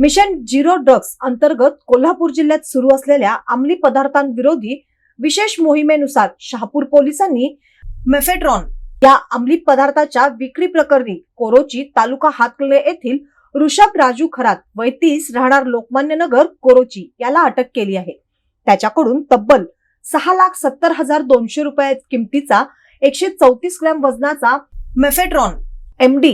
Mission zero drugs अंतर्गत कोल्हापूर जिल्ह्यात सुरू असलेल्या अंमली पदार्थांविरोधी विशेष मोहिमेनुसार शहापूर पोलिसांनी मेफेड्रॉन या अंमली पदार्थाच्या विक्री प्रकरणी कोरोची तालुका हातकले येथील ऋषभ राजू खरात वय तीस राहणार लोकमान्य नगर कोरोची याला अटक केली आहे. त्याच्याकडून तब्बल सहा लाख सत्तर हजार दोनशे रुपये किमतीचा एकशे चौतीस ग्रॅम वजनाचा मेफेड्रॉन एमडी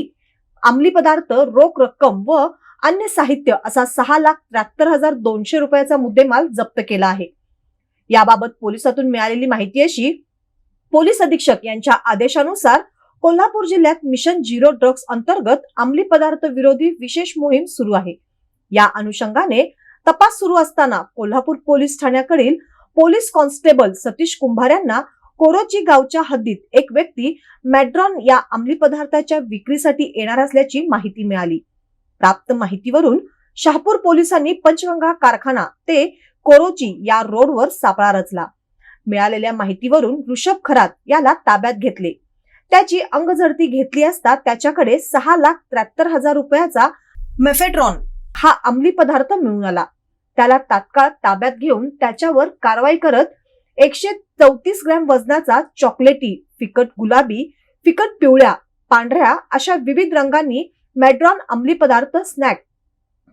अंमली पदार्थ रोख रक्कम व अन्य साहित्य असा सहा लाख त्र्याहत्तर हजार दोनशे रुपयाचा मुद्देमाल जप्त केला आहे. याबाबत पोलिसातून मिळालेली माहिती अशी पोलीस अधीक्षक यांच्या आदेशानुसार कोल्हापूर जिल्ह्यात मिशन झिरो ड्रग्ज अंतर्गत अंमली पदार्थ विरोधी विशेष मोहीम सुरू आहे. या अनुषंगाने तपास सुरू असताना कोल्हापूर पोलीस ठाण्याकडील पोलीस कॉन्स्टेबल सतीश कुंभार यांना कोरोची गावच्या हद्दीत एक व्यक्ती मॅड्रॉन या अंमली पदार्थाच्या विक्रीसाठी येणार असल्याची माहिती मिळाली. प्राप्त माहितीवरून शहापूर पोलिसांनी पंचगंगा कारखाना ते कोरोची या रोडवर सापळा रचला. मिळालेल्या माहितीवरून ऋषभ खरात याला ताब्यात घेतले. त्याची अंगझडती घेतली असता त्याच्याकडे सहा लाख त्र्याहत्तर हजार रुपयाचा मेफेड्रॉन हा अंमली पदार्थ मिळून आला. त्याला तात्काळ ताब्यात घेऊन त्याच्यावर कारवाई करत एकशे चौतीस ग्रॅम वजनाचा चॉकलेटी फिकट गुलाबी फिकट पिवळ्या पांढऱ्या अशा विविध रंगांनी मॅड्रॉन अंमली पदार्थ स्नॅक.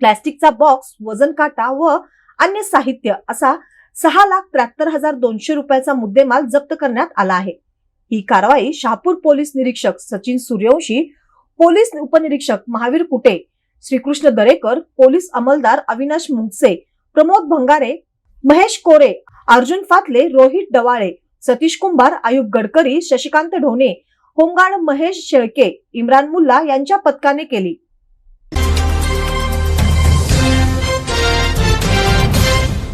प्लॅस्टिकचा बॉक्स वजन काटा व अन्य साहित्य असा सहा लाख त्र्याहत्तर हजार दोनशे रुपयाचा मुद्देमाल जप्त करण्यात आला आहे. ही कारवाई शहापूर पोलीस निरीक्षक सचिन सूर्यवंशी पोलीस उपनिरीक्षक महावीर कुटे श्रीकृष्ण दरेकर पोलीस अंमलदार अविनाश मुंगसे प्रमोद भंगारे महेश कोरे अर्जुन फातले रोहित डवाळे सतीश कुंभार आयुब गडकरी शशिकांत ढोणे होमगार्ड महेश शेळके इम्रान मुल्ला यांच्या पथकाने केली.